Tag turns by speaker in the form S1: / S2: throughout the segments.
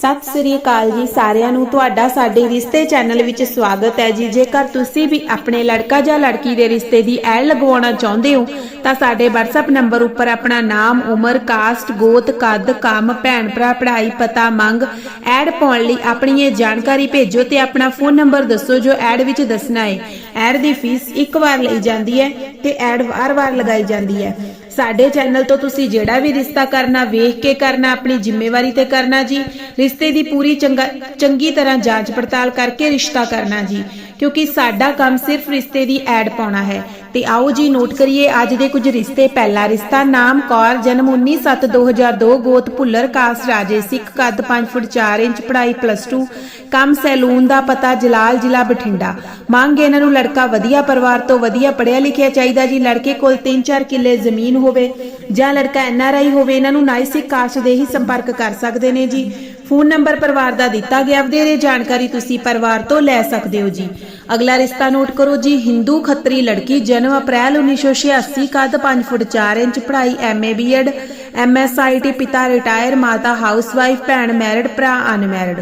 S1: ਸਤਿ ਸ੍ਰੀ ਅਕਾਲ ਜੀ ਸਾਰਿਆਂ ਨੂੰ। ਤੁਹਾਡਾ ਸਾਡੇ ਰਿਸ਼ਤੇ ਚੈਨਲ ਵਿੱਚ ਸਵਾਗਤ ਹੈ ਜੀ। ਜੇਕਰ ਤੁਸੀਂ ਵੀ ਆਪਣੇ ਲੜਕਾ ਜਾਂ ਲੜਕੀ ਦੇ ਰਿਸ਼ਤੇ ਦੀ ਐਡ ਲਗਵਾਉਣਾ ਚਾਹੁੰਦੇ ਹੋ, ਤਾਂ ਸਾਡੇ WhatsApp ਨੰਬਰ ਉੱਪਰ ਆਪਣਾ ਨਾਮ, ਉਮਰ ਕਾਸਟ ਗੋਤ, ਕੱਦ, ਕੰਮ, ਭੈਣ, ਭਰਾ, ਪੜ੍ਹਾਈ, ਪਤਾ, ਮੰਗ ਐਡ ਪਾਉਣ ਲਈ ਆਪਣੀ ਇਹ ਜਾਣਕਾਰੀ ਭੇਜੋ ਤੇ ਆਪਣਾ ਫੋਨ ਨੰਬਰ ਦੱਸੋ ਜੋ ਐਡ ਵਿੱਚ ਦੱਸਣਾ ਹੈ। ਐਡ ਦੀ ਫੀਸ ਇੱਕ ਵਾਰ ਲਈ ਜਾਂਦੀ ਹੈ ਤੇ ਐਡ ਵਾਰ-ਵਾਰ ਲਗਾਈ ਜਾਂਦੀ ਹੈ। ਸਾਡੇ ਚੈਨਲ ਤੋਂ ਤੁਸੀਂ ਜਿਹੜਾ ਵੀ ਰਿਸ਼ਤਾ ਕਰਨਾ, ਵੇਖ ਕੇ ਕਰਨਾ, ਆਪਣੀ ਜ਼ਿੰਮੇਵਾਰੀ ਤੇ ਕਰਨਾ ਜੀ, ਰਿਸ਼ਤੇ ਦੀ ਪੂਰੀ ਚੰਗਾ, ਚੰਗੀ ਤਰ੍ਹਾਂ ਜਾਂਚ ਪੜਤਾਲ ਕਰਕੇ ਰਿਸ਼ਤਾ ਕਰਨਾ ਜੀ, ਕਿਉਂਕਿ ਸਾਡਾ ਕੰਮ ਸਿਰਫ ਰਿਸ਼ਤੇ ਦੀ ਐਡ ਪਾਉਣਾ ਹੈ। ਤੇ ਆਓ ਜੀ ਨੋਟ ਕਰੀਏ, ਅੱਜ ਦੇ ਕੁਝ ਰਿਸ਼ਤੇ ਪਹਿਲਾ ਰਿਸ਼ਤਾ, ਨਾਮ ਕੌਰ, ਜਨਮ 19/7/2002 ਗੋਤ ਭੁੱਲਰ ਕਾਸਟ ਰਾਜੇ, ਸਿੱਖ ਕੱਦ 5 ਫੁੱਟ 4 ਇੰਚ, ਪੜ੍ਹਾਈ ਪਲੱਸ 2 ਕੰਮ ਸੈਲੂਨ ਦਾ ਪਤਾ, ਜਲਾਲ ਜ਼ਿਲ੍ਹਾ ਬਠਿੰਡਾ। ਮੰਗ ਇਹਨਾਂ ਨੂੰ ਲੜਕਾ ਵਧੀਆ ਪਰਿਵਾਰ ਤੋਂ ਵਧੀਆ ਪੜਿਆ ਲਿਖਿਆ ਚਾਹੀਦਾ ਜੀ, ਲੜਕੇ ਕੋਲ 3-4 ਕਿੱਲੇ ਜ਼ਮੀਨ ਹੋਵੇ ਜਾਂ ਲੜਕਾ ਐਨਆਰਆਈ ਹੋਵੇ, ਇਹਨਾਂ ਨੂੰ ਨਾਈਸਿਕ ਕਾਸਟ ਦੇ ਹੀ ਸੰਪਰਕ ਕਰ ਸਕਦੇ ਨੇ ਜੀ। ਫੋਨ ਨੰਬਰ ਪਰਿਵਾਰ ਦਾ ਦਿੱਤਾ ਗਿਆ, ਵਧੇਰੇ ਜਾਣਕਾਰੀ ਤੁਸੀਂ ਪਰਿਵਾਰ ਤੋਂ ਲੈ ਸਕਦੇ ਹੋ ਜੀ। ਅਗਲਾ ਰਿਸ਼ਤਾ ਨੋਟ ਕਰੋ ਜੀ, ਹਿੰਦੂ ਖੱਤਰੀ ਲੜਕੀ ਜਨਮ ਅਪ੍ਰੈਲ 1986 ਕੱਦ 5 ਫੁੱਟ 4 ਇੰਚ, ਪੜ੍ਹਾਈ ਐਮਏ ਬੀਐਡ ਐਮਐਸਆਈਟੀ ਪਿਤਾ ਰਿਟਾਇਰ, ਮਾਤਾ ਹਾਊਸਵਾਈਫ, ਭੈਣ ਮੈਰਿਡ, ਭਰਾ ਅਨਮੈਰਿਡ।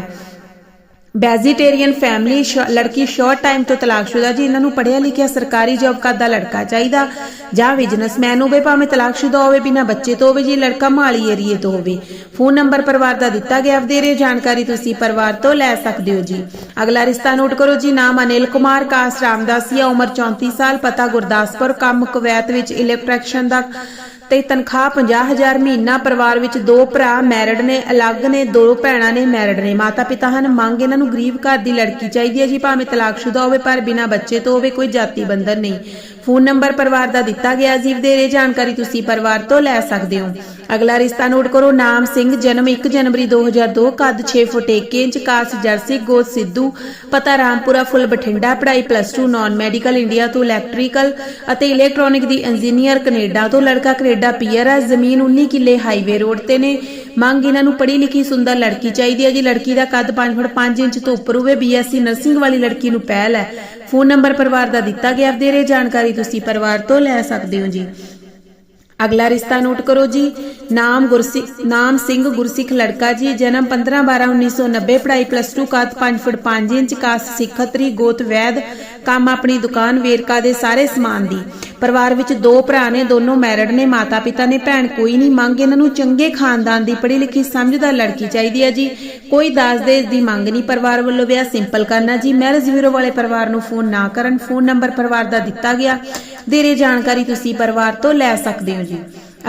S1: ਵੈਜੀਟੇਰੀਅਨ ਫੈਮਿਲੀ ਲੜਕੀ ਸ਼ਾਰਟ ਟਾਈਮ ਤੋਂ ਤਲਾਕਸ਼ੁਦਾ ਜੀ, ਇਹਨਾਂ ਨੂੰ ਪੜ੍ਹਿਆ ਲਿਖਿਆ ਸਰਕਾਰੀ ਜੌਬ ਕਰਦਾ ਲੜਕਾ ਚਾਹੀਦਾ। ਜਾਂ ਬਿਜ਼ਨਸਮੈਨ ਹੋਵੇ, ਭਾਵੇਂ ਤਲਾਕਸ਼ੁਦਾ ਹੋਵੇ, ਬਿਨਾ ਬੱਚੇ ਤੋਂ ਹੋਵੇ ਜੀ, ਲੜਕਾ ਮਾਲੀ ਏਰੀਏ ਤੋਂ ਹੋਵੇ। ਫੋਨ ਨੰਬਰ ਪਰਿਵਾਰ ਦਾ ਦਿੱਤਾ ਗਿਆ ਵਧੇਰੇ ਜਾਣਕਾਰੀ ਤੁਸੀਂ ਪਰਿਵਾਰ ਤੋਂ ਲੈ ਸਕਦੇ ਹੋ ਜੀ। ਅਗਲਾ ਰਿਸ਼ਤਾ ਨੋਟ ਕਰੋ ਜੀ, ਨਾਮ ਅਨਿਲ ਕੁਮਾਰ ਕਾਸ ਰਾਮਦਾਸੀਆ ਉਮਰ 34 ਸਾਲ, ਪਤਾ ਗੁਰਦਾਸਪੁਰ ਕੰਮ ਕੁਵੈਤ ਵਿੱਚ ਇਲੈਕਟ੍ਰੀਸ਼ੀਅਨ ਦਾ ਤੇ ਤਨਖਾਹ 50000 ਮਹੀਨਾ ਪਰਿਵਾਰ ਵਿੱਚ ਦੋ ਭਰਾ ਮੈਰਿਡ ਨੇ, ਅਲੱਗ ਨੇ, ਦੋ ਭੈਣਾਂ ਨੇ, ਮੈਰਿਡ ਨੇ। ਮਾਤਾ ਪਿਤਾ ਹਨ, ਮੰਗ ਇਹਨਾਂ ਨੂੰ ਗਰੀਬ ਘਰ ਦੀ ਲੜਕੀ ਚਾਹੀਦੀ ਹੈ ਜੀ, ਭਾਵੇਂ ਤਲਾਕਸ਼ੁਦਾ ਹੋਵੇ, ਪਰ ਬਿਨਾਂ ਬੱਚੇ ਤੋਂ ਹੋਵੇ, ਕੋਈ ਜਾਤੀ ਬੰਧਨ ਨਹੀਂ। ਫੋਨ ਨੰਬਰ ਪਰਿਵਾਰ ਦਾ ਦਿੱਤਾ ਗਿਆ ਜੀ ਵਧੇਰੇ ਜਾਣਕਾਰੀ ਤੁਸੀਂ ਪਰਿਵਾਰ ਤੋਂ ਲੈ ਸਕਦੇ ਹੋ। ਅਗਲਾ ਰਿਸ਼ਤਾ ਨੋਟ ਕਰੋ, ਨਾਮ ਸਿੰਘ, ਜਨਮ 1 ਜਨਵਰੀ 2002 ਕੱਦ 6 ਫੁੱਟ 1 ਇੰਚ, ਕਾਸ ਜਰਸੀ ਗੋਤ ਸਿੱਧੂ, ਪਤਾ ਰਾਮਪੁਰਾ, ਫੁੱਲ ਬਠਿੰਡਾ, ਪੜ੍ਹਾਈ ਪਲੱਸ 2 ਨਾਨ ਮੈਡੀਕਲ ਇੰਡੀਆ ਤੋਂ ਇਲੈਕਟ੍ਰੀਕਲ ਅਤੇ ਇਲੈਕਟ੍ਰੋਨਿਕ ਦੀ ਇੰਜੀਨੀਅਰ ਕੈਨੇਡਾ ਤੋਂ ਲੜਕਾ ਕੈਨੇਡਾ ਪੀਅਰ ਆ ਜ਼ਮੀਨ 19 ਕਿੱਲੇ ਹਾਈਵੇ ਰੋਡ ਤੇ ਨੇ। ਮੰਗ ਇਹਨਾਂ ਨੂੰ ਪੜ੍ਹੀ ਲਿਖੀ ਸੁੰਦਰ ਲੜਕੀ ਚਾਹੀਦੀ ਹੈ। ਜੀ ਲੜਕੀ ਦਾ ਕੱਦ 5 ਫੁੱਟ 5 ਇੰਚ ਤੋਂ ਉੱਪਰ ਹੋਵੇ। ਬੀਐਸਸੀ ਨਰਸਿੰਗ ਵਾਲੀ ਲੜਕੀ ਨੂੰ ਪਹਿਲ ਹੈ। ਫੋਨ ਨੰਬਰ ਪਰਿਵਾਰ ਦਾ ਦਿੱਤਾ ਗਿਆ। ਵਧੇਰੇ ਜਾਣਕਾਰੀ ਤੁਸੀਂ ਪਰਿਵਾਰ ਤੋਂ ਲੈ ਸਕਦੇ ਹੋ ਜੀ। ਅਗਲਾ ਰਿਸ਼ਤਾ ਨੋਟ ਕਰੋ ਜੀ। ਨਾਮ ਗੁਰਸਿੱਖ ਨਾਮ ਸਿੰਘ ਗੁਰਸਿੱਖ ਲੜਕਾ ਜੀ, ਜਨਮ 15 12 1990 ਪੜ੍ਹਾਈ ਪਲੱਸ 2 ਕੱਦ 5 ਫੁੱਟ 5 ਇੰਚ, ਕਾਸ ਸਿੱਖਤਰੀ ਗੋਤ ਵੈਦ, ਕੰਮ ਆਪਣੀ ਦੁਕਾਨ, ਵੇਰਕਾ ਦੇ ਸਾਰੇ ਸਮਾਨ ਦੀ। ਪਰਿਵਾਰ ਵਿੱਚ ਦੋ ਭਰਾ ਨੇ, ਦੋਨੋਂ ਮੈਰਿਡ ਨੇ ਮਾਤਾ ਪਿਤਾ ਨੇ, ਭੈਣ ਕੋਈ ਨਹੀਂ। ਮੰਗ ਇਹਨਾਂ ਨੂੰ ਚੰਗੇ ਖਾਨਦਾਨ ਦੀ ਪੜ੍ਹੀ ਲਿਖੀ ਸਮਝਦਾਰ ਲੜਕੀ ਚਾਹੀਦੀ ਹੈ ਜੀ। ਕੋਈ ਦਾਜ ਦੇ ਦੀ ਮੰਗ ਨਹੀਂ ਪਰਿਵਾਰ ਵੱਲੋਂ ਵਿਆਹ ਸਿੰਪਲ ਕਰਨਾ ਜੀ। ਮੈਰਿਜ ਬਿਊਰੋ ਵਾਲੇ ਪਰਿਵਾਰ ਨੂੰ ਫੋਨ ਨਾ ਕਰਨ। ਫੋਨ ਨੰਬਰ ਪਰਿਵਾਰ ਦਾ ਦਿੱਤਾ ਗਿਆ। ਦੇਰੇ ਜਾਣਕਾਰੀ ਤੁਸੀਂ ਪਰਿਵਾਰ ਤੋਂ ਲੈ ਸਕਦੇ ਹੋ ਜੀ।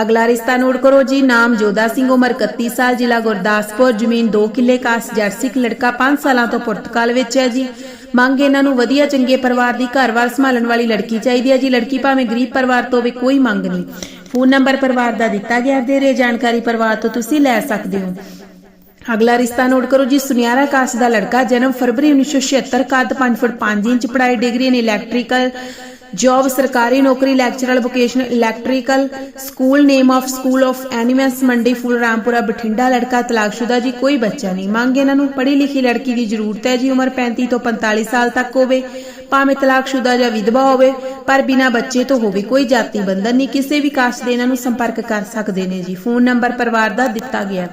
S1: ਅਗਲਾ ਰਿਸ਼ਤਾ ਨੋਟ ਕਰੋ ਜੀ, ਨਾਮ ਜੋਦਾ ਸਿੰਘ, ਉਮਰ 31 ਸਾਲ, ਜ਼ਿਲ੍ਹਾ ਗੁਰਦਾਸਪੁਰ, ਜ਼ਮੀਨ 2 ਕਿੱਲੇ, ਕਾਸ ਜਰਸਿਕ ਲੜਕਾ 5 ਸਾਲਾਂ ਤੋਂ ਪੁਰਤਗਾਲ ਵਿੱਚ ਹੈ ਜੀ। ਮੰਗ ਇਹਨਾਂ ਨੂੰ ਵਧੀਆ ਚੰਗੇ ਪਰਿਵਾਰ ਦੀ ਘਰ-ਬਾਰ ਸੰਭਾਲਣ ਵਾਲੀ ਲੜਕੀ ਚਾਹੀਦੀ ਹੈ ਜੀ। ਲੜਕੀ ਭਾਵੇਂ ਗਰੀਬ ਪਰਿਵਾਰ ਤੋਂ ਹੋਵੇ, ਕੋਈ ਮੰਗ ਨਹੀਂ। ਫੋਨ ਨੰਬਰ ਪਰਿਵਾਰ ਦਾ ਦਿੱਤਾ ਗਿਆ ਦੇਰੇ ਜਾਣਕਾਰੀ ਪਰਿਵਾਰ ਤੋਂ ਤੁਸੀਂ ਲੈ ਸਕਦੇ ਹੋ। ਅਗਲਾ ਰਿਸ਼ਤਾ ਨੋਟ ਕਰੋ ਜੀ। ਸੁਨਿਆਰਾ ਕਾਸ ਦਾ ਲੜਕਾ ਜਨਮ ਫਰਵਰੀ 1976 ਕੱਦ 5 ਫੁੱਟ 5 ਇੰਚ, ਪੜ੍ਹਾਈ ਡਿਗਰੀ ਇਨ ਇਲੈਕਟ੍ਰੀਕਲ ਜੌਬ ਸਰਕਾਰੀ ਨੌਕਰੀ lecturer vocational electrical school name of school of animals Mandi Phul Rampura Bathinda ਲੜਕਾ ਤਲਾਕਸ਼ੁਦਾ ਜੀ ਕੋਈ ਬੱਚਾ ਨਹੀਂ ਮੰਗ ਇਹਨਾਂ ਨੂੰ ਪੜ੍ਹੀ ਲਿਖੀ ਲੜਕੀ ਦੀ ਜ਼ਰੂਰਤ ਹੈ ਜੀ ਉਮਰ 35 ਤੋਂ 45 ਸਾਲ ਤੱਕ ਹੋਵੇ ਭਾਵੇਂ ਤਲਾਕਸ਼ੁਦਾ ਜਾਂ ਵਿਧਵਾ ਹੋਵੇ ਪਰ ਬਿਨਾ ਬੱਚੇ ਤੋਂ ਹੋਵੇ ਕੋਈ ਜਾਤੀ ਬੰਧਨ ਨਹੀਂ ਕਿਸੇ ਵੀ ਕਾਸਟ ਦੇ ਇਹਨਾਂ ਨੂੰ ਸੰਪਰਕ ਕਰ ਸਕਦੇ ਨੇ ਜੀ ਫੋਨ ਨੰਬਰ ਪਰਿਵਾਰ ਦਾ ਦਿੱਤਾ ਗਿਆ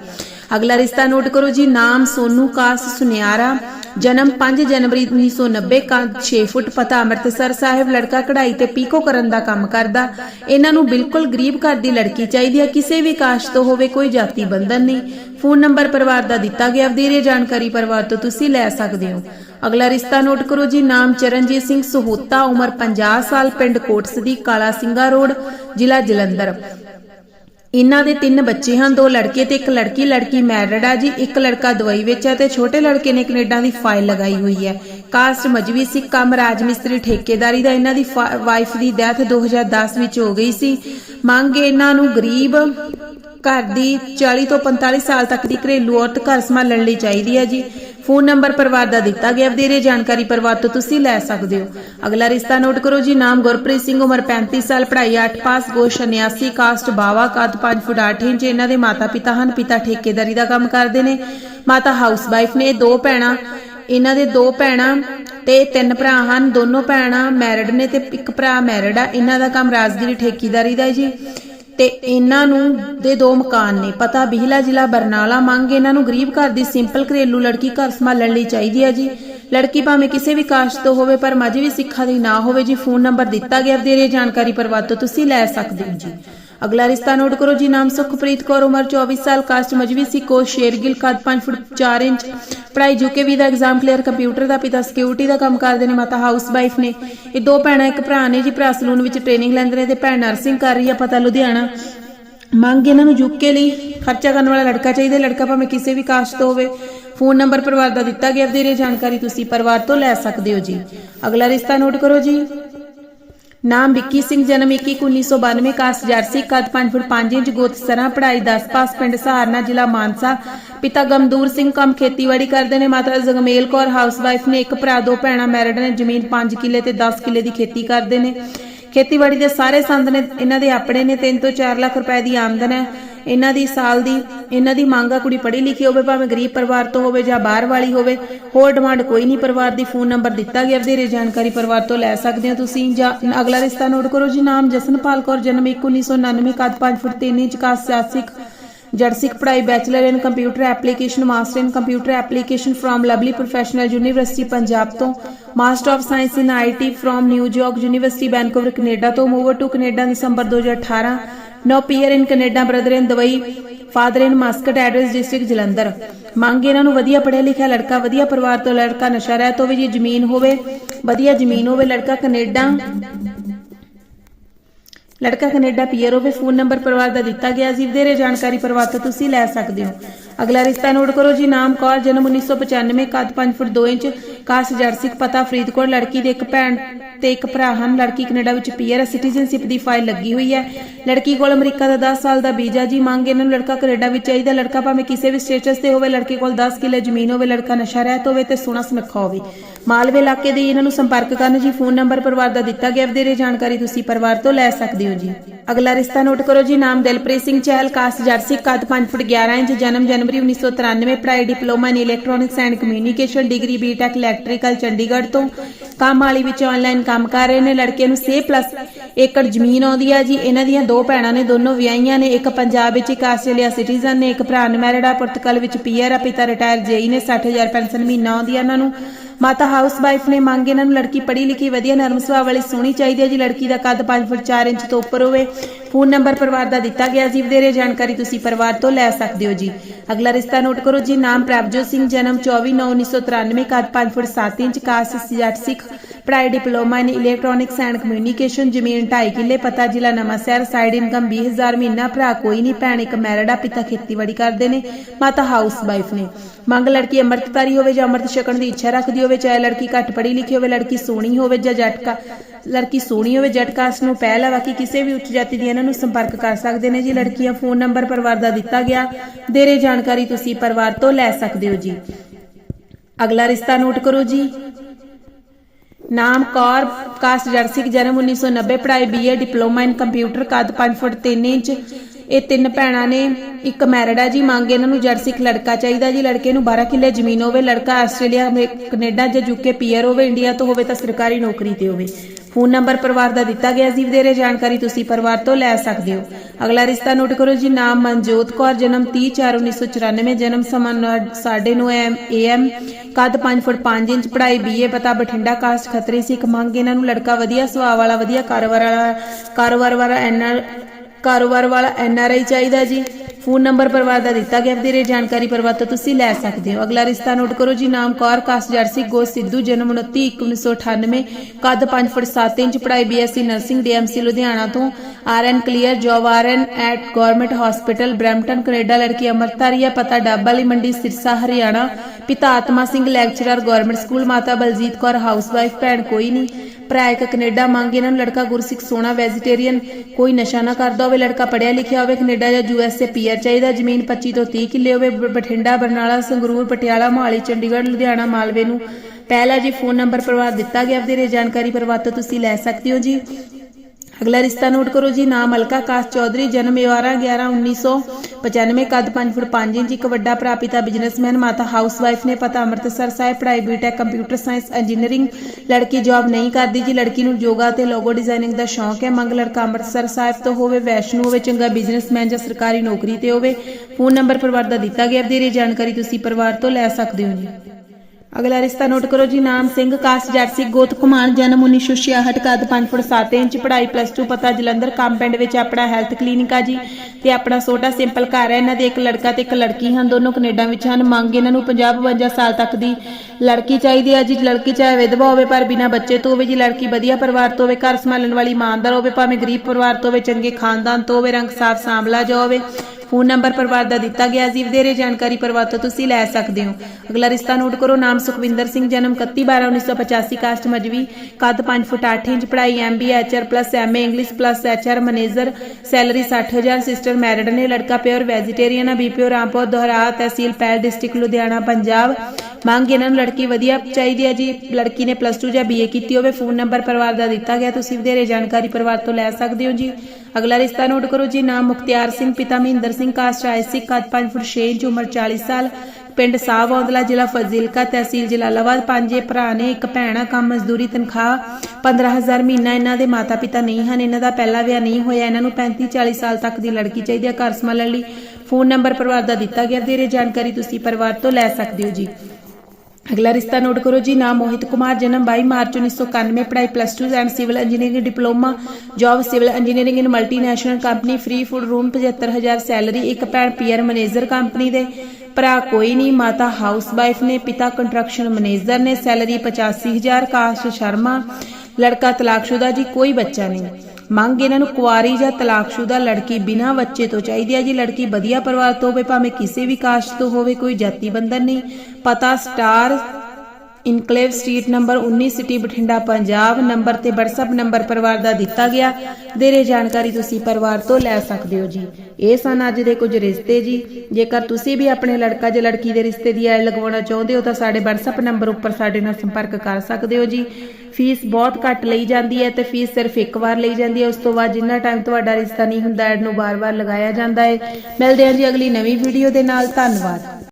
S1: ਅਗਲਾ ਰਿਸ਼ਤਾ ਨੋਟ ਕਰੋ ਜੀ, ਨਾਮ ਸੋਨੂ ਕਾਸ ਸੁਨਿਆਰਾ, ਜਨਮ 5 ਜਨਵਰੀ 1990 ਕੱਦ 6 ਫੁੱਟ ਪਤਾ, ਅੰਮ੍ਰਿਤਸਰ ਸਾਹਿਬ, ਲੜਕਾ ਕਢਾਈ ਤੇ ਪੀਕੋ ਕਰਨ ਦਾ ਕੰਮ ਕਰਦਾ। ਇਹਨਾਂ ਨੂੰ ਬਿਲਕੁਲ ਗਰੀਬ ਘਰ ਦੀ ਲੜਕੀ ਚਾਹੀਦੀ ਹੈ, ਕਿਸੇ ਵੀ ਕਾਸ਼ ਤੋਂ ਹੋਵੇ ਕੋਈ ਜਾਤੀ ਬੰਧਨ ਨਹੀਂ। ਫੋਨ ਨੰਬਰ ਪਰਿਵਾਰ ਦਾ ਦਿੱਤਾ ਗਿਆ, ਵਧੇਰੇ ਜਾਣਕਾਰੀ ਪਰਿਵਾਰ ਤੋਂ ਤੁਸੀਂ ਲੈ ਸਕਦੇ ਹੋ। ਅਗਲਾ ਰਿਸ਼ਤਾ ਨੋਟ ਕਰੋ ਜੀ, ਨਾਮ ਚਰਨਜੀਤ ਸਿੰਘ ਸਹੋਤਾ, ਉਮਰ 50 ਸਾਲ, ਪਿੰਡ ਕੋਟਸਦੀ, ਕਾਲਾ ਸਿੰਘਾ ਰੋਡ, ਜ਼ਿਲ੍ਹਾ ਜਲੰਧਰ। ਇਹਨਾਂ ਦੇ ਤਿੰਨ ਬੱਚੇ ਹਨ, ਦੋ ਲੜਕੇ ਤੇ ਇੱਕ ਲੜਕੀ। ਲੜਕੀ ਮੈਰਿਡ ਆ ਜੀ, ਇੱਕ ਲੜਕਾ ਦਵਾਈ ਵਿੱਚ ਹੈ ਤੇ ਛੋਟੇ ਲੜਕੇ ਨੇ ਕੈਨੇਡਾ ਦੀ ਫਾਈਲ ਲਗਾਈ ਹੋਈ ਹੈ। ਕਾਸਟ ਮਜਵੀ ਸਿੱਖ ਕੰਮ ਰਾਜ ਮਿਸਤਰੀ ਠੇਕੇਦਾਰੀ ਦਾ, ਇਹਨਾਂ ਦੀ ਵਾਈਫ ਦੀ ਡੈਥ 2010 ਵਿੱਚ ਹੋ ਗਈ ਸੀ। ਮੰਗ ਇਹਨਾਂ ਨੂੰ ਗਰੀਬ ਘਰ ਦੀ 40 ਤੋਂ 45 ਸਾਲ ਤੱਕ ਦੀ ਘਰੇਲੂ ਔਰਤ ਘਰ ਸੰਭਾਲਣ ਲਈ ਚਾਹੀਦੀ ਹੈ ਜੀ। ਫੋਨ ਨੰਬਰ ਪਰਿਵਾਰ ਦਾ ਦਿੱਤਾ ਗਿਆ। ਵਧੇਰੇ ਜਾਣਕਾਰੀ ਪਰਿਵਾਰ ਤੋਂ ਤੁਸੀਂ ਲੈ ਸਕਦੇ ਹੋ। ਅਗਲਾ ਰਿਸ਼ਤਾ ਨੋਟ ਕਰੋ ਜੀ, ਨਾਮ ਗੁਰਪ੍ਰੀਤ ਸਿੰਘ, ਉਮਰ 35 ਸਾਲ, ਪੜ੍ਹਾਈ 8 ਪਾਸ ਗੋਸ਼ 89 ਕਾਸਟ, ਬਾਵਾ ਕੱਦ 5 ਫੁੱਟ 8 ਇੰਚ। ਇਹਨਾਂ ਦੇ ਮਾਤਾ ਪਿਤਾ ਹਨ। ਪਿਤਾ ਠੇਕੇਦਾਰੀ ਦਾ ਕੰਮ ਕਰਦੇ ਨੇ। ਮਾਤਾ ਹਾਊਸ ਵਾਈਫ ਨੇ ਦੋ ਭੈਣਾਂ। ਇਹਨਾਂ ਦੇ ਦੋ ਭੈਣਾਂ ਤੇ ਤਿੰਨ ਭਰਾ ਹਨ। ਦੋਨੋਂ ਭੈਣਾਂ ਮੈਰਿਡ ਨੇ ਤੇ ਇੱਕ ਭਰਾ ਮੈਰਿਡ ਆ। ਇਹਨਾਂ ਦਾ ਕੰਮ ਰਾਜਗੀਰੀ ਠੇਕੇਦਾਰੀ ਦਾ ਹੈ ਜੀ। ਤੇ ਇਹਨਾਂ ਨੂੰ ਦੇ ਦੋ ਮਕਾਨ ਨੇ। ਪਤਾ ਬਿਹਲਾ ਜ਼ਿਲ੍ਹਾ ਬਰਨਾਲਾ ਮੰਗ ਇਹਨਾਂ ਨੂੰ ਗਰੀਬ ਘਰ ਦੀ ਸਿੰਪਲ ਘਰੇਲੂ ਲੜਕੀ ਘਰ ਸੰਭਾਲਣ ਲਈ ਚਾਹੀਦੀ ਹੈ ਜੀ। ਲੜਕੀ ਭਾਵੇਂ ਕਿਸੇ ਵੀ ਕਾਸ਼ਤ ਤੋਂ ਹੋਵੇ, ਪਰ ਮਜ਼੍ਹਬੀ ਸਿੱਖਾਂ ਦੀ ਨਾ ਹੋਵੇ ਜੀ, ਫੋਨ ਨੰਬਰ ਦਿੱਤਾ ਗਿਆ, ਵਧੇਰੇ ਜਾਣਕਾਰੀ ਪਰਿਵਾਰ ਤੋਂ ਤੁਸੀਂ ਲੈ ਸਕਦੇ ਹੋ ਜੀ। ਅਗਲਾ ਰਿਸ਼ਤਾ ਨੋਟ ਕਰੋ ਜੀ, ਨਾਮ ਸੁਖਪ੍ਰੀਤ ਕੌਰ, ਉਮਰ 24 ਸਾਲ, ਕਾਸਟ ਮਜਬੀ ਸੀ ਕੋ ਸ਼ੇਰਗਿਲ ਕੱਦ 5 ਫੁੱਟ 4 ਇੰਚ, ਪੜ੍ਹਾਈ ਯੂਕੇਵੀ ਦਾ ਐਗਜ਼ਾਮ ਕਲੀਅਰ ਕੰਪਿਊਟਰ ਦਾ, ਪਿਤਾ ਸਿਕਿਉਰਿਟੀ ਦਾ ਕੰਮ ਕਰਦੇ ਨੇ, ਮਾਤਾ ਹਾਊਸ ਵਾਈਫ ਨੇ। ਇਹ ਦੋ ਭੈਣਾਂ, ਇੱਕ ਭਰਾ ਨੇ ਜੀ, ਭਰਾ ਸਲੂਨ ਵਿੱਚ ਟ੍ਰੇਨਿੰਗ ਲੈਂਦੇ ਨੇ ਤੇ ਭੈਣ ਨਰਸਿੰਗ ਕਰ ਰਹੀ ਆ, ਪਤਾ ਲੁਧਿਆਣਾ। ਮੰਗ ਇਹਨਾਂ ਨੂੰ ਯੂਕੇ ਲਈ ਖਰਚਾ ਕਰਨ ਵਾਲਾ ਲੜਕਾ ਚਾਹੀਦਾ, ਲੜਕਾ ਭਾਵੇਂ ਕਿਸੇ ਵੀ ਕਾਸਟ ਤੋਂ ਹੋਵੇ। ਫੋਨ ਨੰਬਰ ਪਰਿਵਾਰ ਦਾ ਦਿੱਤਾ ਗਿਆ, ਵਧੇਰੇ ਜਾਣਕਾਰੀ ਤੁਸੀਂ ਪਰਿਵਾਰ ਤੋਂ ਲੈ ਸਕਦੇ ਹੋ ਜੀ। ਅਗਲਾ ਰਿਸ਼ਤਾ ਨੋਟ ਕਰੋ ਜੀ। ਨਾਮ ਵਿੱਕੀ ਸਿੰਘ, ਜਨਮ 21 1992 ਕਾਸਟ ਜਰਸੀ, ਕੱਦ 5 ਫੁੱਟ 5 ਇੰਚ, ਗੋਤ ਸਰਾਂ, ਪੜ੍ਹਾਈ 10 ਪਾਸ, ਪਿੰਡ ਸਹਾਰਨਾ, ਜ਼ਿਲ੍ਹਾ ਮਾਨਸਾ। ਪਿਤਾ ਗਮਦੂਰ ਸਿੰਘ ਕੰਮ ਖੇਤੀਬਾੜੀ ਕਰਦੇ ਨੇ, ਮਾਤਾ ਜਗਮੇਲ ਕੌਰ ਹਾਊਸਵਾਈਫ ਨੇ ਇੱਕ ਭਰਾ, ਦੋ ਭੈਣਾਂ ਮੈਰਿਡ ਨੇ, ਜ਼ਮੀਨ 5 ਕਿੱਲੇ ਤੇ 10 ਕਿੱਲੇ ਦੀ ਖੇਤੀ ਕਰਦੇ ਨੇ। ਖੇਤੀਬਾੜੀ ਦੇ ਸਾਰੇ ਸੰਦ ਨੇ, ਇਹਨਾਂ ਦੇ ਆਪਣੇ ਨੇ 3 ਤੋਂ 4 ਲੱਖ ਰੁਪਏ ਦੀ ਆਮਦਨ ਹੈ। ਇਹਨਾਂ ਦੀ ਸਾਲ ਦੀ, ਇਹਨਾਂ ਦੀ ਮੰਗ ਆ ਕੁੜੀ ਪੜ੍ਹੀ ਲਿਖੀ ਹੋਵੇ, ਭਾਵੇਂ ਗਰੀਬ ਪਰਿਵਾਰ ਤੋਂ ਹੋਵੇ ਜਾਂ ਬਾਹਰ ਵਾਲੀ ਹੋਵੇ, ਹੋਰ ਡਿਮਾਂਡ ਕੋਈ ਨਹੀਂ ਪਰਿਵਾਰ ਦੀ ਫੋਨ ਨੰਬਰ ਦਿੱਤਾ ਗਿਆ, ਵਧੇਰੇ ਜਾਣਕਾਰੀ ਪਰਿਵਾਰ ਤੋਂ ਲੈ ਸਕਦੇ ਹੋ ਤੁਸੀਂ, ਜਾਂ ਅਗਲਾ ਰਿਸ਼ਤਾ ਨੋਟ ਕਰੋ ਜੀ, ਨਾਮ ਜਸਨਪਾਲ ਕੌਰ, ਜਨਮ 1999 ਕੱਦ 5 ਫੁੱਟ 3 ਇੰਚ ਕਾਸ ਸਿਆਸਿਕ ਜਰਸਿਕ ਪੜ੍ਹਾਈ bachelor in computer application master in computer application from Lovely Professional University Punjab ਤੋਂ master of science in IT from New York university Vancouver Canada ਤੋਂ ਮੂਵਰ ਟੂ ਕੈਨੇਡਾ ਦਸੰਬਰ 2018 no PR in Canada brother in Dubai father in Muscat address district Jalandhar ਮੰਗ ਇਹਨਾਂ ਨੂੰ ਵਧੀਆ ਪੜਿਆ ਲਿਖਿਆ ਲੜਕਾ ਵਧੀਆ ਪਰਿਵਾਰ ਤੋਂ ਲੜਕਾ ਨਸ਼ਾ ਰਹਿਤ ਹੋਵੇ ਜੀ ਜ਼ਮੀਨ ਹੋਵੇ ਵਧੀਆ ਜ਼ਮੀਨ ਹੋਵੇ ਲੜਕਾ ਕੈਨੇਡਾ ਲੜਕਾ ਕੈਨੇਡਾ ਪੀਅਰ ਹੋਵੇ, ਫੋਨ ਨੰਬਰ ਪਰਿਵਾਰ ਦਾ ਦਿੱਤਾ ਗਿਆ ਜੀ ਵਧੇਰੇ ਜਾਣਕਾਰੀ ਪਰਿਵਾਰ ਤੋਂ ਤੁਸੀਂ ਲੈ ਸਕਦੇ ਹੋ। ਅਗਲਾ ਰਿਸ਼ਤਾ ਨੋਟ ਕਰੋ ਜੀ, ਨਾਮ ਕੌਰ ਜਨਮ 1995 ਕੱਦ 5 ਫੁੱਟ 2 ਇੰਚ ਕਾਸਟ ਜਰਸਿਕ ਪਤਾ, ਫਰੀਦਕੋਟ, ਲੜਕੀ ਦੇ ਇੱਕ ਭੈਣ ਤੇ ਇੱਕ ਭਰਾ ਹਨ। ਲੜਕੀ ਕੈਨੇਡਾ ਵਿੱਚ ਪੀਅਰ ਹੈ, ਸਿਟੀਜ਼ਨਸ਼ਿਪ ਦੀ ਫਾਈਲ ਲੱਗੀ ਹੋਈ ਹੈ। ਲੜਕੀ ਕੋਲ ਅਮਰੀਕਾ ਦਾ 10 ਸਾਲ ਦਾ ਵੀਜ਼ਾ ਜੀ, ਮੰਗ ਇਹਨਾਂ ਨੂੰ ਲੜਕਾ ਕੈਨੇਡਾ ਵਿੱਚ ਚਾਹੀਦਾ। ਲੜਕਾ ਭਾਵੇਂ ਕਿਸੇ ਵੀ ਸਟੇਟਸ ਤੇ ਹੋਵੇ, ਲੜਕੇ ਕੋਲ 10 ਕਿੱਲੇ ਜ਼ਮੀਨ ਹੋਵੇ, ਲੜਕਾ ਨਸ਼ਾ ਰਹਿਤ ਹੋਵੇ ਤੇ ਸੋਹਣਾ ਸੁਨੱਖਾ ਹੋਵੇ। ਮਾਲਵੇ ਇਲਾਕੇ ਦੇ ਇਹਨਾਂ ਨੂੰ ਸੰਪਰਕ ਕਰਨ ਜੀ ਫੋਨ ਨੰਬਰ ਪਰਿਵਾਰ ਦਾ ਦਿੱਤਾ ਗਿਆ। ਵਧੇਰੇ ਜਾਣਕਾਰੀ ਤੁਸੀਂ ਪਰਿਵਾਰ ਤੋਂ ਲੈ ਸਕਦੇ ਹੋ ਜੀ। ਅਗਲਾ ਰਿਸ਼ਤਾ ਨੋਟ ਕਰੋ ਜੀ। ਨਾਮ ਦਿਲਪ੍ਰੀਤ ਸਿੰਘ ਚਹਿਲ, ਕਾਸਟ ਜਰਸੀ, ਕੱਦ 5 ਫੁੱਟ 11 ਇੰਚ, ਜਨਮ ਜਨਵਰੀ 1993 ਪੜ੍ਹਾਈ, diploma in electronics and communication degree BTech electrical Chandigarh ਤੋਂ। ਕੰਮ ਵਾਲੀ ਵਿੱਚ ਆਨਲਾਈਨ ਕੰਮ ਕਰ ਰਹੇ ਨੇ। ਲੜਕੇ ਨੂੰ 6 ਏਕੜ ਜ਼ਮੀਨ ਆਉਂਦੀ ਹੈ ਜੀ। ਇਹਨਾਂ ਦੀਆਂ ਦੋ ਭੈਣਾਂ ਨੇ, ਦੋਨੋਂ ਵਿਆਹੀਆਂ ਨੇ। ਇੱਕ ਪੰਜਾਬ ਵਿੱਚ, ਇੱਕ ਆਸਟ੍ਰੇਲੀਆ ਸਿਟੀਜ਼ਨ ਨੇ। ਇੱਕ ਭਰਾ ਅਨਮੈਰਿਡ ਪੁਰਤਗਾਲ ਵਿੱਚ ਪੀਆਰ ਆ। ਪਿਤਾ ਰਿਟਾਇਰ ਜੇਈ ਨੇ। 60000 ਪੈਨਸ਼ਨ ਮਹੀਨਾ ਆਉਂਦੀ ਆ ਇਹਨਾਂ ਨੂੰ। ਮਾਤਾ ਹਾਊਸ ਵਾਈਫ ਨੇ ਮੰਗ ਇਹਨਾਂ ਨੂੰ ਲੜਕੀ ਪੜ੍ਹੀ ਲਿਖੀ, ਵਧੀਆ ਨਰਮ ਸੁਭਾਅ ਵਾਲੀ ਸੋਹਣੀ ਚਾਹੀਦੀ ਹੈ ਜੀ। ਲੜਕੀ ਦਾ ਕੱਦ 5 ਫੁੱਟ 4 ਇੰਚ ਤੋਂ ਉੱਪਰ ਹੋਵੇ। ਫੋਨ ਨੰਬਰ ਪਰਿਵਾਰ ਦਾ ਦਿੱਤਾ ਗਿਆ ਜੀ। ਵਧੇਰੇ ਜਾਣਕਾਰੀ ਤੁਸੀਂ ਪਰਿਵਾਰ ਤੋਂ ਲੈ ਸਕਦੇ ਹੋ ਜੀ। ਅਗਲਾ ਰਿਸ਼ਤਾ ਨੋਟ ਕਰੋ ਜੀ। ਨਾਮ ਪ੍ਰਭਜੋਤ ਸਿੰਘ, ਜਨਮ 24/9/1993 ਕੱਦ 5 ਫੁੱਟ 7 ਇੰਚ, ਕਾਸ ਜੱਟ ਪੜ੍ਹਾਈ, diploma in electronics and communication ਜ਼ਮੀਨ 2.5 ਕਿੱਲੇ ਪਤਾ ਜ਼ਿਲ੍ਹਾ ਨਵਾਂਸ਼ਹਿਰ ਸਾਈਡ ਇਨਕਮ 20000 ਮਹੀਨਾ, ਭਰਾ ਕੋਈ ਨਹੀਂ, ਭੈਣ ਇੱਕ ਮੈਰਿਡ ਆ, ਪਿਤਾ ਖੇਤੀਬਾੜੀ ਕਰਦੇ ਨੇ, ਮਾਤਾ ਹਾਊਸ ਵਾਈਫ ਨੇ। ਮੰਗ ਲੜਕੀ ਅੰਮ੍ਰਿਤਧਾਰੀ ਹੋਵੇ ਜਾਂ ਅੰਮ੍ਰਿਤ ਛਕਣ ਦੀ ਇੱਛਾ ਰੱਖਦੀ ਹੋਵੇ, ਚਾਹੇ ਲੜਕੀ ਘੱਟ ਪੜ੍ਹੀ ਲਿਖੀ ਹੋਵੇ, ਲੜਕੀ ਸੋਹਣੀ ਹੋਵੇ ਜਾਂ ਜੱਟ ਲੜਕੀ ਸੋਹਣੀ ਹੋਵੇ ਜੱਟ ਨੂੰ ਪਹਿਲ ਹੈ ਬਾਕੀ ਕਿਸੇ ਵੀ ਉੱਚ ਜਾਤੀ ਦੀ ਇਹਨਾਂ ਨੂੰ ਸੰਪਰਕ ਕਰ ਸਕਦੇ ਨੇ ਜੀ। ਲੜਕੀਆਂ ਫੋਨ ਨੰਬਰ ਪਰਿਵਾਰ ਦਾ ਦਿੱਤਾ ਗਿਆ। ਦੇਰੇ ਜਾਣਕਾਰੀ ਤੁਸੀਂ ਪਰਿਵਾਰ ਤੋਂ ਲੈ ਸਕਦੇ ਹੋ ਜੀ। ਅਗਲਾ ਰਿਸ਼ਤਾ ਨੋਟ ਕਰੋ ਜੀ। ਨਾਮ ਕੌਰ ਕਾਸਟ ਜਰਸਿਕ ਜਨਮ 1990 ਪੜ੍ਹਾਈ ਬੀਏ ਡਿਪਲੋਮਾ ਇਨ ਕੰਪਿਊਟਰ ਕੱਦ 5 ਫੁੱਟ 3 ਇੰਚ। ਇਹ ਤਿੰਨ ਭੈਣਾਂ ਨੇ, ਇੱਕ ਮੈਰਿਡ ਆ ਜੀ, ਮੰਗ ਇਹਨਾਂ ਨੂੰ ਜਰਸਿਕ ਲੜਕਾ ਚਾਹੀਦਾ ਜੀ, ਲੜਕੇ ਨੂੰ 12 ਕਿੱਲੇ ਜ਼ਮੀਨ ਹੋਵੇ, ਲੜਕਾ ਆਸਟ੍ਰੇਲੀਆ ਅਮੇ- ਕੈਨੇਡਾ ਜਾਂ ਯੂਕੇ ਪੀਆਰ ਹੋਵੇ, ਇੰਡੀਆ ਤੋਂ ਹੋਵੇ ਤਾਂ ਸਰਕਾਰੀ ਨੌਕਰੀ ਤੇ ਹੋਵੇ। ਫੋਨ ਨੰਬਰ ਪਰਿਵਾਰ ਦਾ ਦਿੱਤਾ ਗਿਆ ਜੀ ਵਧੇਰੇ ਜਾਣਕਾਰੀ ਤੁਸੀਂ ਪਰਿਵਾਰ ਤੋਂ ਲੈ ਸਕਦੇ ਹੋ। ਅਗਲਾ ਰਿਸ਼ਤਾ ਨੋਟ ਕਰੋ ਜੀ, ਨਾਮ ਮਨਜੋਤ ਕੌਰ, ਜਨਮ 30/4/1994 ਜਨਮ ਸਮਾਂ 9:30 ਏਐਮ ਕੱਦ 5 ਫੁੱਟ 5 ਇੰਚ, ਪੜ੍ਹਾਈ ਬੀਏ ਪਤਾ ਬਠਿੰਡਾ, ਕਾਸਟ ਖੱਤਰੀ ਸਿੱਖ ਮੰਗ ਇਹਨਾਂ ਨੂੰ ਲੜਕਾ ਵਧੀਆ, ਸੁਭਾਅ ਵਾਲਾ ਵਧੀਆ, ਕਾਰੋਬਾਰ ਵਾਲਾ ਕਾਰੋਬਾਰ ਵਾਲਾ ਐਨਆਰ ਕਾਰੋਬਾਰ ਵਾਲਾ ਐਨਆਰਆਈ ਚਾਹੀਦਾ ਜੀ। ਫੋਨ ਨੰਬਰ ਪਰਿਵਾਰ ਦਾ ਦਿੱਤਾ ਗਿਆ। ਵਧੇਰੇ ਜਾਣਕਾਰੀ ਪਰਿਵਾਰ ਤੋਂ ਤੁਸੀਂ ਲੈ ਸਕਦੇ ਹੋ। ਅਗਲਾ ਰਿਸ਼ਤਾ ਨੋਟ ਕਰੋ ਜੀ, ਨਾਮ ਕੌਰ, ਕਾਸਟ ਜਰਸੀ ਗੋ ਸਿੱਧੂ, ਜਨਮ 29/1998 ਕੱਦ 5 ਫੁੱਟ 7 ਇੰਚ, ਪੜ੍ਹਾਈ ਬੀਐਸਸੀ ਨਰਸਿੰਗ, ਡੀਐਮਸੀ ਲੁਧਿਆਣਾ ਤੋਂ RN clear, job RN at government hospital, Brampton, Canada, ਲੜਕੀ ਅਮਰਤਾਰੀ ਰੀਆ ਪਤਾ ਡੱਬ ਵਾਲੀ ਮੰਡੀ, ਸਿਰਸਾ, ਹਰਿਆਣਾ, ਪਿਤਾ ਆਤਮਾ ਸਿੰਘ, ਲੈਕਚਰਰ, ਗਵਰਨਮੈਂਟ ਸਕੂਲ, ਮਾਤਾ ਬਲਜੀਤ ਕੌਰ, ਹਾਊਸਵਾਈਫ, ਭੈਣ ਕੋਈ ਨਹੀਂ। ਭਰਾ ਇੱਕ ਕੈਨੇਡਾ ਮੰਗ ਇਹਨਾਂ ਨੂੰ ਲੜਕਾ ਗੁਰਸਿੱਖ ਸੋਨਾ ਵੈਜੀਟੇਰੀਅਨ, ਕੋਈ ਨਸ਼ਾ ਨਾ ਕਰਦਾ ਹੋਵੇ, ਲੜਕਾ ਪੜਿਆ ਲਿਖਿਆ ਹੋਵੇ, ਕੈਨੇਡਾ ਜਾਂ ਯੂਐਸਏ ਪੀਆਰ ਚਾਹੀਦਾ ਜ਼ਮੀਨ 25 ਤੋਂ 30 ਕਿੱਲੇ ਹੋਵੇ ਬਠਿੰਡਾ, ਬਰਨਾਲਾ, ਸੰਗਰੂਰ, ਪਟਿਆਲਾ, ਮੋਹਾਲੀ, ਚੰਡੀਗੜ੍ਹ, ਲੁਧਿਆਣਾ, ਮਾਲਵੇ ਨੂੰ ਪਹਿਲਾ ਜੀ ਫੋਨ ਨੰਬਰ ਪਰਿਵਾਰ ਦਿੱਤਾ ਗਿਆ, ਵਧੇਰੇ ਜਾਣਕਾਰੀ ਪਰਿਵਾਰ ਤੋਂ ਤੁਸੀਂ ਲੈ ਸਕਦੇ ਹੋ ਜੀ। ਅਗਲਾ ਰਿਸ਼ਤਾ ਨੋਟ ਕਰੋ ਜੀ, ਨਾਮ ਅਲਕਾ ਕਾਸ਼ ਚੌਧਰੀ, ਜਨਮ 11 11 1995 ਕੱਦ 5 ਫੁੱਟ 5 ਇੰਚ, ਇੱਕ ਵੱਡਾ ਭਰਾ ਪਿਤਾ ਬਿਜ਼ਨਸਮੈਨ, ਮਾਤਾ ਹਾਊਸਵਾਈਫ ਨੇ ਪਤਾ ਅੰਮ੍ਰਿਤਸਰ ਸਾਹਿਬ ਪੜ੍ਹਾਈ ਬੀਟੈਕ ਕੰਪਿਊਟਰ ਸਾਇੰਸ ਇੰਜੀਨੀਅਰਿੰਗ, ਲੜਕੀ ਜੌਬ ਨਹੀਂ ਕਰਦੀ ਜੀ, ਲੜਕੀ ਨੂੰ ਯੋਗਾ ਤੇ ਲੋਗੋ ਡਿਜ਼ਾਈਨਿੰਗ ਦਾ ਸ਼ੌਂਕ ਹੈ, ਮੰਗ ਲੜਕਾ ਅੰਮ੍ਰਿਤਸਰ ਸਾਹਿਬ ਤੋਂ ਹੋਵੇ, ਵੈਸ਼ਨੂ ਹੋਵੇ, ਚੰਗਾ ਬਿਜ਼ਨਸਮੈਨ ਜਾਂ ਸਰਕਾਰੀ ਨੌਕਰੀ ਤੇ ਹੋਵੇ, ਫੋਨ ਨੰਬਰ ਪਰਿਵਾਰ ਦਾ ਦਿੱਤਾ ਗਿਆ, ਵਧੇਰੇ ਜਾਣਕਾਰੀ ਤੁਸੀਂ ਪਰਿਵਾਰ ਤੋਂ ਲੈ ਸਕਦੇ ਹੋ ਜੀ। ਅਗਲਾ ਰਿਸ਼ਤਾ ਨੋਟ ਕਰੋ ਜੀ, ਨਾਮ ਸਿੰਘ ਕਾਸ ਜੱਟ ਗੋਤ ਕੁਮਾਰ, ਜਨਮ 1966 ਕੱਦ 5 ਫੁੱਟ 7 ਇੰਚ, ਪੜ੍ਹਾਈ ਪਲੱਸ 2 ਪਤਾ ਜਲੰਧਰ, ਕੰਮ ਪਿੰਡ ਵਿੱਚ ਆਪਣਾ ਹੈਲਥ ਕਲੀਨਿਕ ਆ ਜੀ, ਤੇ ਆਪਣਾ ਛੋਟਾ ਸਿੰਪਲ ਘਰ ਹੈ। ਇਹਨਾਂ ਦੇ ਇੱਕ ਲੜਕਾ ਤੇ ਇੱਕ ਲੜਕੀ ਹਨ, ਦੋਨੋਂ ਕੈਨੇਡਾ ਵਿੱਚ ਹਨ। ਮੰਗ ਇਹਨਾਂ ਨੂੰ 50 52 ਸਾਲ ਤੱਕ ਦੀ ਲੜਕੀ ਚਾਹੀਦੀ ਹੈ ਜੀ। ਲੜਕੀ ਚਾਹੇ ਵਿਧਵਾ ਹੋਵੇ, ਪਰ ਬਿਨਾਂ ਬੱਚੇ ਤੋਂ ਹੋਵੇ ਜੀ, ਲੜਕੀ ਵਧੀਆ ਪਰਿਵਾਰ ਤੋਂ ਹੋਵੇ, ਘਰ ਸੰਭਾਲਣ ਵਾਲੀ ਇਮਾਨਦਾਰ ਹੋਵੇ, ਭਾਵੇਂ ਗਰੀਬ ਪਰਿਵਾਰ ਤੋਂ ਹੋਵੇ, ਚੰਗੇ ਖਾਨਦਾਨ ਤੋਂ ਹੋਵੇ, ਰੰਗ ਸਾਫ਼ ਸਾਂਭਲਾ ਜੋ ਹੋਵੇ। ਫੋਨ ਨੰਬਰ ਪਰਿਵਾਰ ਦਾ ਦਿੱਤਾ ਗਿਆ ਜੀ ਵਧੇਰੇ ਜਾਣਕਾਰੀ ਪਰਿਵਾਰ ਤੋਂ ਤੁਸੀਂ ਲੈ ਸਕਦੇ ਹੋ। ਅਗਲਾ ਰਿਸ਼ਤਾ ਨੋਟ ਕਰੋ। ਨਾਮ ਸੁਖਵਿੰਦਰ ਸਿੰਘ, ਜਨਮ 31 12 1985 ਕਾਸਟ ਮਜਵੀ, ਕੱਦ 5 ਫੁੱਟ 8 ਇੰਚ, ਪੜ੍ਹਾਈ MB HR plus MA English plus HR manager salary 60000 sister married ਨੇ, ਲੜਕਾ ਪਿਓਰ ਵੈਜੀਟੇਰੀਅਨ ਹੈ ਬੀਪੀਓ ਰਾਮਪੁਰ ਦੁਹਰਾ ਤਹਿਸੀਲ ਪੈਲ ਡਿਸਟ੍ਰਿਕਟ ਲੁਧਿਆਣਾ, ਪੰਜਾਬ। ਮੰਗ ਇਹਨਾਂ ਨੂੰ ਲੜਕੀ ਵਧੀਆ ਚਾਹੀਦੀ ਹੈ ਜੀ, ਲੜਕੀ ਨੇ ਪਲੱਸ 2 ਜਾਂ ਬੀਏ ਕੀਤੀ ਹੋਵੇ ਫੋਨ ਨੰਬਰ ਪਰਿਵਾਰ ਦਾ ਦਿੱਤਾ ਗਿਆ, ਤੁਸੀਂ ਵਧੇਰੇ ਜਾਣਕਾਰੀ ਪਰਿਵਾਰ ਤੋਂ ਲੈ ਸਕਦੇ ਹੋ ਜੀ। ਅਗਲਾ ਰਿਸ਼ਤਾ ਨੋਟ ਕਰੋ ਜੀ, ਨਾਮ ਮੁਖਤਿਆਰ ਸਿੰਘ, ਪਿਤਾ ਮਹਿੰਦਰ ਸਿੰਘ, ਕਾਸਟ ਰਾਏ ਸਿੱਖ ਕੱਦ 5 ਫੁੱਟ 6 ਇੰਚ, ਉਮਰ 40 ਸਾਲ, ਪਿੰਡ ਸਾਹ ਔਂਦਲਾ, ਜ਼ਿਲ੍ਹਾ ਫਜ਼ਿਲਕਾ, ਤਹਿਸੀਲ ਜਲਾਲਾਬਾਦ ਪੰਜੇ ਭਰਾ ਨੇ, ਇੱਕ ਭੈਣ ਆ, ਕੰਮ ਮਜ਼ਦੂਰੀ ਤਨਖਾਹ 15000 ਮਹੀਨਾ, ਇਹਨਾਂ ਦੇ ਮਾਤਾ ਪਿਤਾ ਨਹੀਂ ਹਨ, ਇਹਨਾਂ ਦਾ ਪਹਿਲਾ ਵਿਆਹ ਨਹੀਂ ਹੋਇਆ, ਇਹਨਾਂ ਨੂੰ 35 40 ਸਾਲ ਤੱਕ ਦੀ ਲੜਕੀ ਚਾਹੀਦੀ ਹੈ, ਘਰ ਸੰਭਾਲਣ ਲਈ ਫੋਨ ਨੰਬਰ ਪਰਿਵਾਰ ਦਾ ਦਿੱਤਾ ਗਿਆ, ਵਧੇਰੇ ਜਾਣਕਾਰੀ ਤੁਸੀਂ ਪਰਿਵਾਰ ਤੋਂ ਲੈ ਸਕਦੇ ਹੋ ਜੀ। ਅਗਲਾ ਰਿਸ਼ਤਾ ਨੋਟ ਕਰੋ ਜੀ, ਨਾਮ ਮੋਹਿਤ ਕੁਮਾਰ, ਜਨਮ 22 ਮਾਰਚ 1991 ਪੜ੍ਹਾਈ plus 2 and civil engineering diploma job civil engineering in multinational company free food room 75000 salary ਇੱਕ ਭੈਣ ਪੀਆਰ ਮੈਨੇਜਰ ਕੰਪਨੀ ਦੇ, ਭਰਾ ਕੋਈ ਨਹੀਂ, ਮਾਤਾ ਹਾਊਸ ਵਾਈਫ ਨੇ, ਪਿਤਾ ਕੰਸਟਰਕਸ਼ਨ ਮੈਨੇਜਰ ਨੇ ਸੈਲਰੀ 85000 ਕਾਸ਼ ਸ਼ਰਮਾ, ਲੜਕਾ ਤਲਾਕਸ਼ੁਦਾ ਜੀ, ਕੋਈ ਬੱਚਾ ਨਹੀਂ। ਮੰਗ ਇਹਨਾਂ ਨੂੰ ਕੁਆਰੀ ਜਾਂ ਤਲਾਕਸ਼ੁਦਾ ਲੜਕੀ ਬਿਨਾਂ ਬੱਚੇ ਤੋਂ ਚਾਹੀਦੀ ਹੈ। ਜੀ ਲੜਕੀ ਵਧੀਆ ਪਰਿਵਾਰ ਤੋਂ ਹੋਵੇ, ਭਾਵੇਂ ਕਿਸੇ ਵੀ ਕਾਸਟ ਤੋਂ ਹੋਵੇ, ਕੋਈ ਜਾਤੀ ਬੰਧਨ ਨਹੀਂ। ਪਤਾ star enclave street number 19 city Bathinda, Punjab, number ਤੇ WhatsApp ਨੰਬਰ ਪਰਿਵਾਰ ਦਾ ਦਿੱਤਾ ਗਿਆ। ਦੇਰੇ ਜਾਣਕਾਰੀ ਤੁਸੀਂ ਪਰਿਵਾਰ ਤੋਂ ਲੈ ਸਕਦੇ ਹੋ ਜੀ। ਇਹ ਸਨ ਅੱਜ ਦੇ ਕੁਝ ਰਿਸ਼ਤੇ ਜੀ। ਜੇਕਰ ਤੁਸੀਂ ਵੀ ਆਪਣੇ ਲੜਕਾ ਜਾਂ ਲੜਕੀ ਦੇ ਰਿਸ਼ਤੇ ਦੀ ਐਡ ਲਗਵਾਉਣਾ ਚਾਹੁੰਦੇ ਹੋ, ਤਾਂ ਸਾਡੇ WhatsApp ਨੰਬਰ ਉੱਪਰ ਸਾਡੇ ਨਾਲ ਸੰਪਰਕ ਕਰ ਸਕਦੇ ਹੋ ਜੀ। ਫੀਸ ਬਹੁਤ ਘੱਟ ਲਈ ਜਾਂਦੀ ਹੈ ਤੇ ਫੀਸ ਸਿਰਫ ਇੱਕ ਵਾਰ ਲਈ ਜਾਂਦੀ ਹੈ। ਉਸ ਤੋਂ ਬਾਅਦ ਜਿੰਨਾ ਟਾਈਮ ਤੁਹਾਡਾ ਰਿਸ਼ਤਾ ਨਹੀਂ ਹੁੰਦਾ, ਐਡ ਨੂੰ ਬਾਰ-ਬਾਰ ਲਗਾਇਆ ਜਾਂਦਾ ਹੈ। ਮਿਲਦੇ ਹਾਂ ਜੀ ਅਗਲੀ ਨਵੀਂ ਵੀਡੀਓ ਦੇ ਨਾਲ। ਧੰਨਵਾਦ।